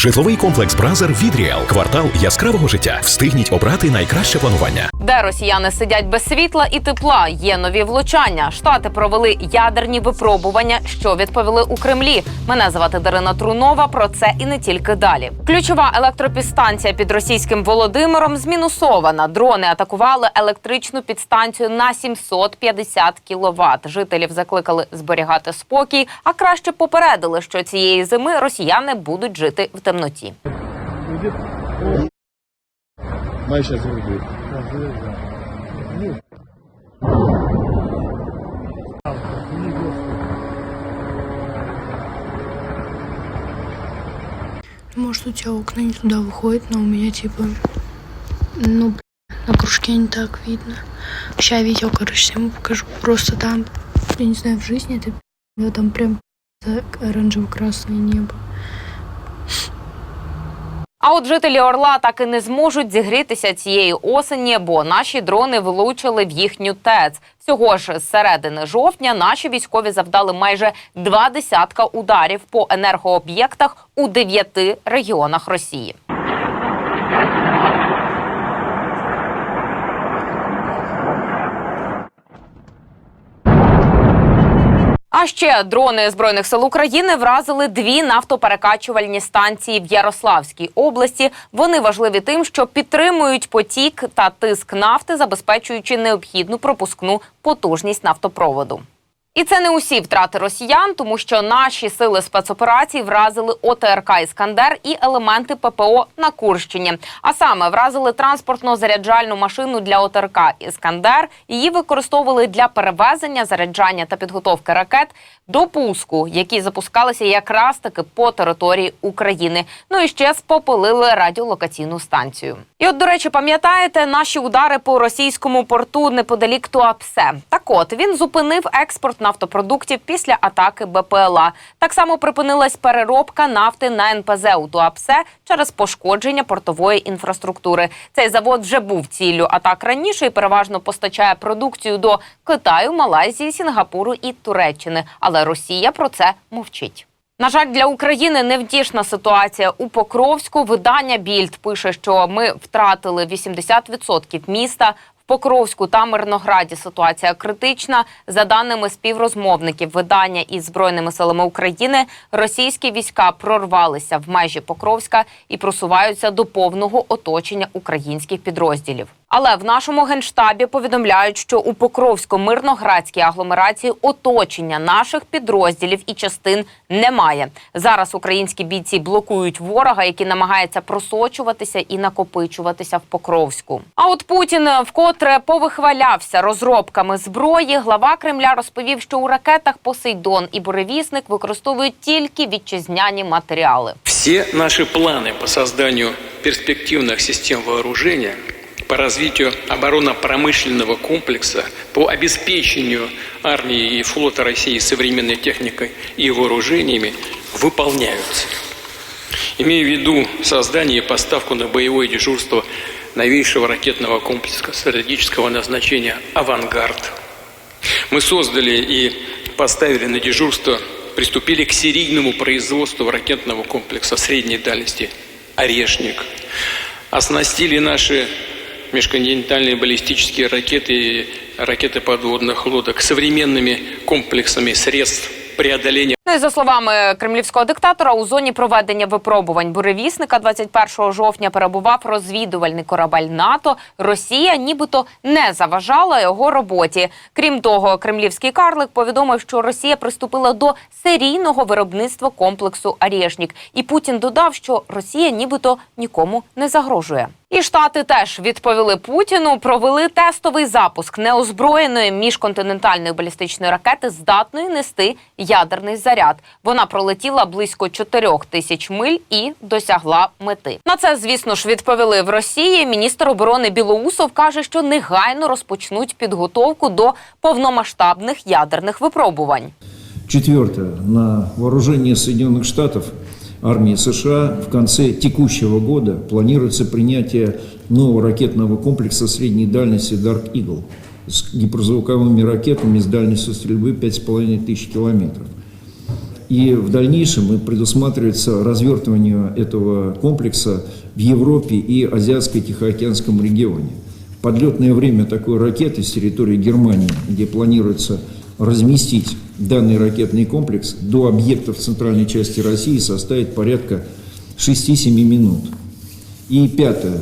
Житловий комплекс Бразер від Ріал. Квартал яскравого життя. Встигніть обрати найкраще планування. Де росіяни сидять без світла і тепла, є нові влучання. Штати провели ядерні випробування, що відповіли у Кремлі. Мене звати Дарина Трунова. Про це і не тільки далі. Ключова електропідстанція під російським Володимиром змінусована. Дрони атакували електричну підстанцію на 750 кіловат. Жителів закликали зберігати спокій, а краще попередили, що цієї зими росіяни будуть жити в темноті. Май сейчас выйдет. Может, у тебя окна не туда выходят, но у меня типа, ну, бля, на кружке не так видно. Сейчас видео, короче, всему покажу. Просто там, я не знаю, в жизни это, там прям оранжево-красное небо. А от жителі Орла так і не зможуть зігрітися цієї осені, бо наші дрони влучили в їхню ТЕЦ. Всього ж з середини жовтня наші військові завдали майже два десятка ударів по енергооб'єктах у дев'яти регіонах Росії. А ще дрони збройних сил України вразили дві нафтоперекачувальні станції в Ярославській області. Вони важливі тим, що підтримують потік та тиск нафти, забезпечуючи необхідну пропускну потужність нафтопроводу. І це не усі втрати росіян, тому що наші сили спецоперацій вразили ОТРК Іскандер і елементи ППО на Курщині. А саме вразили транспортно-заряджальну машину для ОТРК Іскандер. Її використовували для перевезення, заряджання та підготовки ракет до пуску, які запускалися якраз таки по території України. Ну і ще спопилили радіолокаційну станцію. І от, до речі, пам'ятаєте наші удари по російському порту неподалік Туапсе. Так от він зупинив експорт нафтопродуктів після атаки БПЛА. Так само припинилась переробка нафти на НПЗ у Туапсе через пошкодження портової інфраструктури. Цей завод вже був ціллю атак раніше і переважно постачає продукцію до Китаю, Малайзії, Сінгапуру і Туреччини. Але Росія про це мовчить. На жаль, для України невтішна ситуація у Покровську. Видання Більд пише, що ми втратили 80% міста. Покровську та Мирнограді ситуація критична. За даними співрозмовників видання із збройними силами України, російські війська прорвалися в межі Покровська і просуваються до повного оточення українських підрозділів. Але в нашому генштабі повідомляють, що у Покровсько-мирноградській агломерації оточення наших підрозділів і частин немає. Зараз українські бійці блокують ворога, який намагається просочуватися і накопичуватися в Покровську. А от Путін вкотре повихвалявся розробками зброї. Глава Кремля розповів, що у ракетах Посейдон і Буревісник використовують тільки вітчизняні матеріали. Все наши планы по созданию перспективных систем вооружения, по развитию оборонно-промышленного комплекса, по обеспечению армии и флота России современной техникой и вооружениями выполняются. Имея в виду создание и поставку на боевое дежурство новейшего ракетного комплекса стратегического назначения «Авангард», мы создали и поставили на дежурство, приступили к серийному производству ракетного комплекса средней дальности «Орешник». Оснастили наши межконтинентальные баллистические ракеты и ракеты подводных лодок современными комплексами средств преодоления Ну за словами кремлівського диктатора, у зоні проведення випробувань буревісника 21 жовтня перебував розвідувальний корабель НАТО. Росія нібито не заважала його роботі. Крім того, кремлівський карлик повідомив, що Росія приступила до серійного виробництва комплексу «Арєшнік». І Путін додав, що Росія нібито нікому не загрожує. І штати теж відповіли Путіну, провели тестовий запуск неозброєної міжконтинентальної балістичної ракети, здатної нести ядерний заряд Вона пролетіла близько 4 тисяч миль і досягла мети. На це, звісно ж, відповіли в Росії. Міністр оборони Білоусов каже, що негайно розпочнуть підготовку до повномасштабних ядерних випробувань. Четвертое. На вооружение Соединенных Штатов армии США в конце текущего года планируется принятие нового ракетного комплекса средней дальности Dark Eagle с гиперзвуковыми ракетами с дальностью стрельбы 5,5 тысяч километров. И в дальнейшем и предусматривается развертывание этого комплекса в Европе и Азиатско-Тихоокеанском регионе. Подлетное время такой ракеты с территории Германии, где планируется разместить данный ракетный комплекс до объектов центральной части России составит порядка 6-7 минут. И пятое.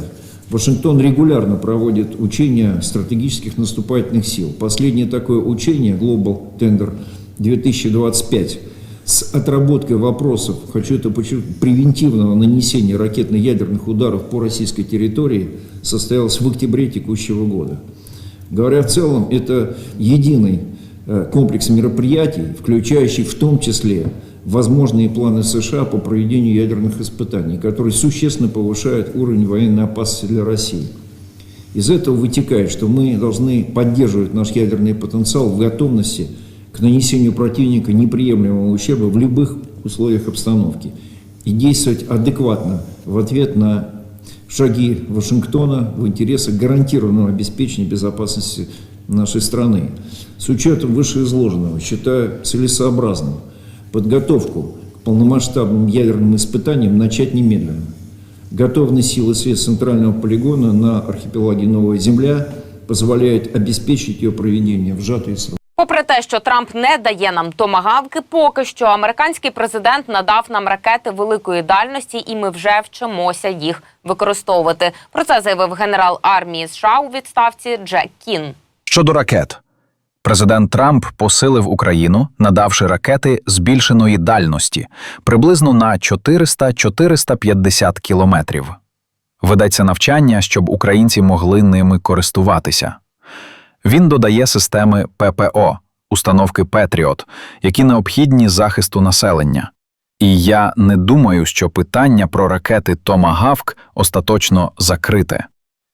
Вашингтон регулярно проводит учения стратегических наступательных сил. Последнее такое учение Global Tender 2025 с отработкой вопросов, хочу это подчеркнуть, превентивного нанесения ракетно-ядерных ударов по российской территории состоялось в октябре текущего года. Говоря в целом, это единый э, комплекс мероприятий, включающий в том числе возможные планы США по проведению ядерных испытаний, которые существенно повышают уровень военной опасности для России. Из этого вытекает, что мы должны поддерживать наш ядерный потенциал в готовности к нанесению противника неприемлемого ущерба в любых условиях обстановки и действовать адекватно в ответ на шаги Вашингтона в интересах гарантированного обеспечения безопасности нашей страны. С учетом вышеизложенного считаю целесообразным подготовку к полномасштабным ядерным испытаниям начать немедленно. Готовность силы средств центрального полигона на архипелаге Новая Земля позволяет обеспечить ее проведение в сроки. Попри те, що Трамп не дає нам томагавки, поки що американський президент надав нам ракети великої дальності, і ми вже вчимося їх використовувати. Про це заявив генерал армії США у відставці Джек Кін. Щодо ракет, президент Трамп посилив Україну, надавши ракети збільшеної дальності приблизно на 400-450 кілометрів. Ведеться навчання, щоб українці могли ними користуватися. Він додає системи ППО, установки Петріот, які необхідні захисту населення. І я не думаю, що питання про ракети Томагавк остаточно закрите.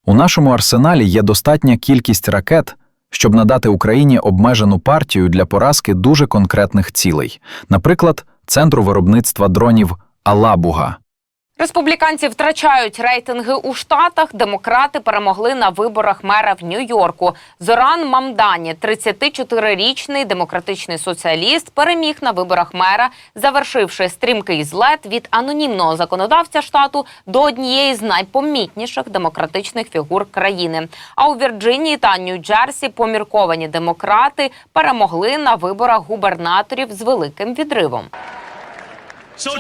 У нашому арсеналі є достатня кількість ракет, щоб надати Україні обмежену партію для поразки дуже конкретних цілей, наприклад, центру виробництва дронів Алабуга. Республіканці втрачають рейтинги у штатах. Демократи перемогли на виборах мера в Нью-Йорку. Зоран Мамдані, 34-річний демократичний соціаліст, переміг на виборах мера, завершивши стрімкий злет від анонімного законодавця штату до однієї з найпомітніших демократичних фігур країни. А у Вірджинії та Нью-Джерсі помірковані демократи перемогли на виборах губернаторів з великим відривом.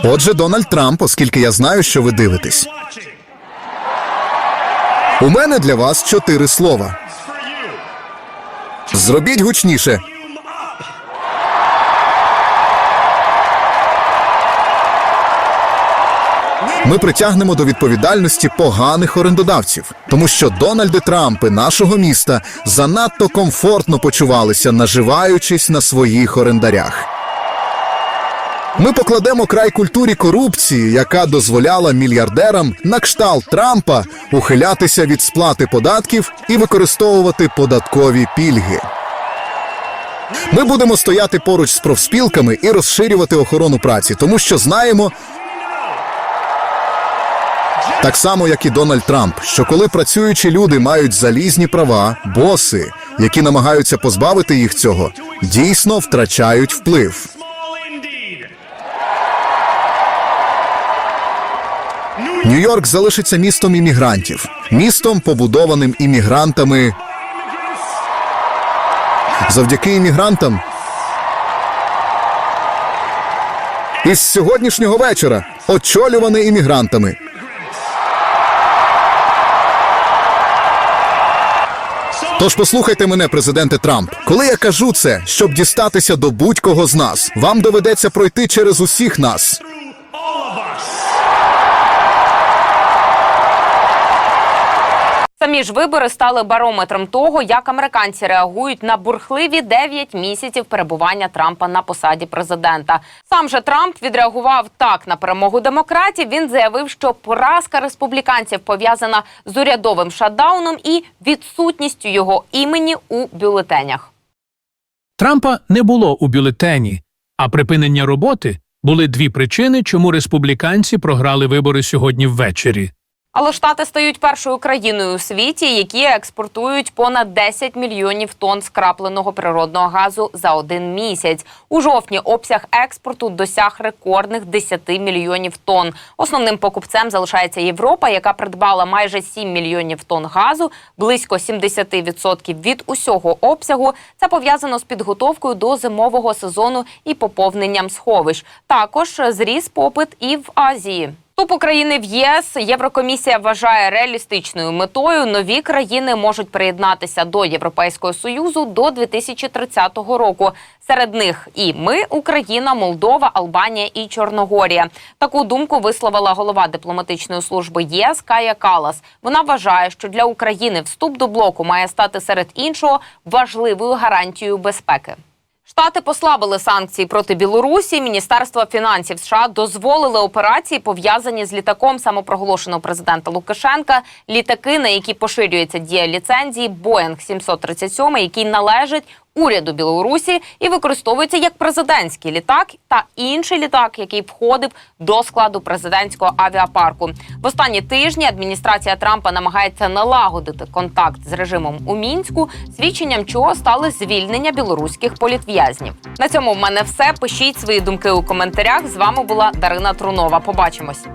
Отже, Дональд Трамп, оскільки я знаю, що ви дивитесь. У мене для вас чотири слова. Зробіть гучніше. Ми притягнемо до відповідальності поганих орендодавців, тому що Дональди Трампи нашого міста занадто комфортно почувалися, наживаючись на своїх орендарях. Ми покладемо край культурі корупції, яка дозволяла мільярдерам на кшталт Трампа ухилятися від сплати податків і використовувати податкові пільги. Ми будемо стояти поруч з профспілками і розширювати охорону праці, тому що знаємо. Так само, як і Дональд Трамп, що коли працюючі люди мають залізні права, боси, які намагаються позбавити їх цього, дійсно втрачають вплив. Нью-Йорк залишиться містом іммігрантів, містом, побудованим іммігрантами. Завдяки іммігрантам. Із сьогоднішнього вечора очолюваний іммігрантами. Тож послухайте мене, президенте Трамп. Коли я кажу це, щоб дістатися до будь-кого з нас, вам доведеться пройти через усіх нас. Самі вибори стали барометром того, як американці реагують на бурхливі 9 місяців перебування Трампа на посаді президента. Сам же Трамп відреагував так на перемогу демократів. Він заявив, що поразка республіканців пов'язана з урядовим шатдауном і відсутністю його імені у бюлетенях. Трампа не було у бюлетені, а припинення роботи були дві причини, чому республіканці програли вибори сьогодні ввечері. Але штати стають першою країною у світі, які експортують понад 10 мільйонів тонн скрапленого природного газу за один місяць. У жовтні обсяг експорту досяг рекордних 10 мільйонів тонн. Основним покупцем залишається Європа, яка придбала майже 7 мільйонів тонн газу, близько 70% від усього обсягу. Це пов'язано з підготовкою до зимового сезону і поповненням сховищ. Також зріс попит і в Азії. Вступ України в ЄС Єврокомісія вважає реалістичною метою. Нові країни можуть приєднатися до Європейського союзу до 2030 року. Серед них і ми, Україна, Молдова, Албанія і Чорногорія. Таку думку висловила голова дипломатичної служби ЄС Кая Калас. Вона вважає, що для України вступ до блоку має стати серед іншого важливою гарантією безпеки. Штати послабили санкції проти Білорусі. Міністерство фінансів США дозволили операції, пов'язані з літаком самопроголошеного президента Лукашенка. Літаки, на які поширюється дія ліцензії Боїнг 737, який належить уряду Білорусі і використовується як президентський літак та інший літак, який входив до складу президентського авіапарку. В останні тижні адміністрація Трампа намагається налагодити контакт з режимом у мінську, свідченням чого стали звільнення білоруських політв'язнів. На цьому в мене все. Пишіть свої думки у коментарях. З вами була Дарина Трунова. Побачимось.